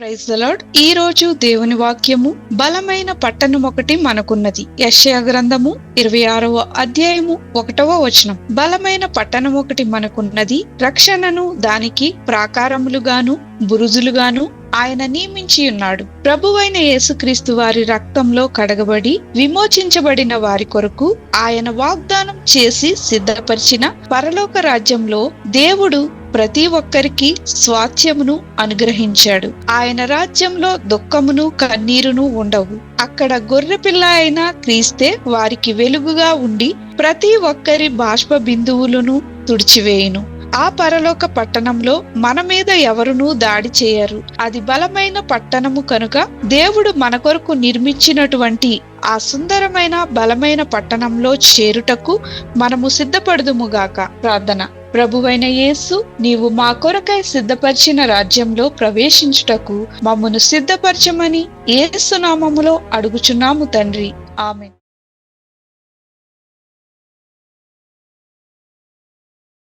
Praise the ఈ రోజు దేవుని వాక్యము బలమైన పట్టణం ఒకటి మనకున్నది. యశయ గ్రంథము ఇరవై ఆరవ అధ్యాయము ఒకటవ వచనం. బలమైన పట్టణం ఒకటి మనకున్నది. రక్షణను దానికి ప్రాకారములుగాను బురుజులుగాను ఆయన నియమించి ఉన్నాడు. ప్రభువైన యేసుక్రీస్తు వారి రక్తంలో కడగబడి విమోచించబడిన వారి కొరకు ఆయన వాగ్దానం చేసి సిద్ధపరిచిన పరలోక రాజ్యంలో దేవుడు ప్రతి ఒక్కరికి స్వాస్థ్యమును అనుగ్రహించాడు. ఆయన రాజ్యంలో దుఃఖమును కన్నీరును ఉండవు. అక్కడ గొర్రె పిల్ల అయిన క్రీస్తే వారికి వెలుగుగా ఉండి ప్రతి ఒక్కరి బాష్ప బిందువులను తుడిచివేయును. ఆ పరలోక పట్టణంలో మన మీద ఎవరునూ దాడి చేయరు. అది బలమైన పట్టణము కనుక దేవుడు మన కొరకు నిర్మించినటువంటి ఆ సుందరమైన బలమైన పట్టణంలో చేరుటకు మనము సిద్ధపడుదుముగాక ప్రార్థన. ప్రభువైన యేసు నీవు మా కొరకై సిద్ధపరిచిన రాజ్యంలో ప్రవేశించుటకు మమ్మను సిద్ధపరచమని ఏసునామములో అడుగుచున్నాము తండ్రి. ఆమె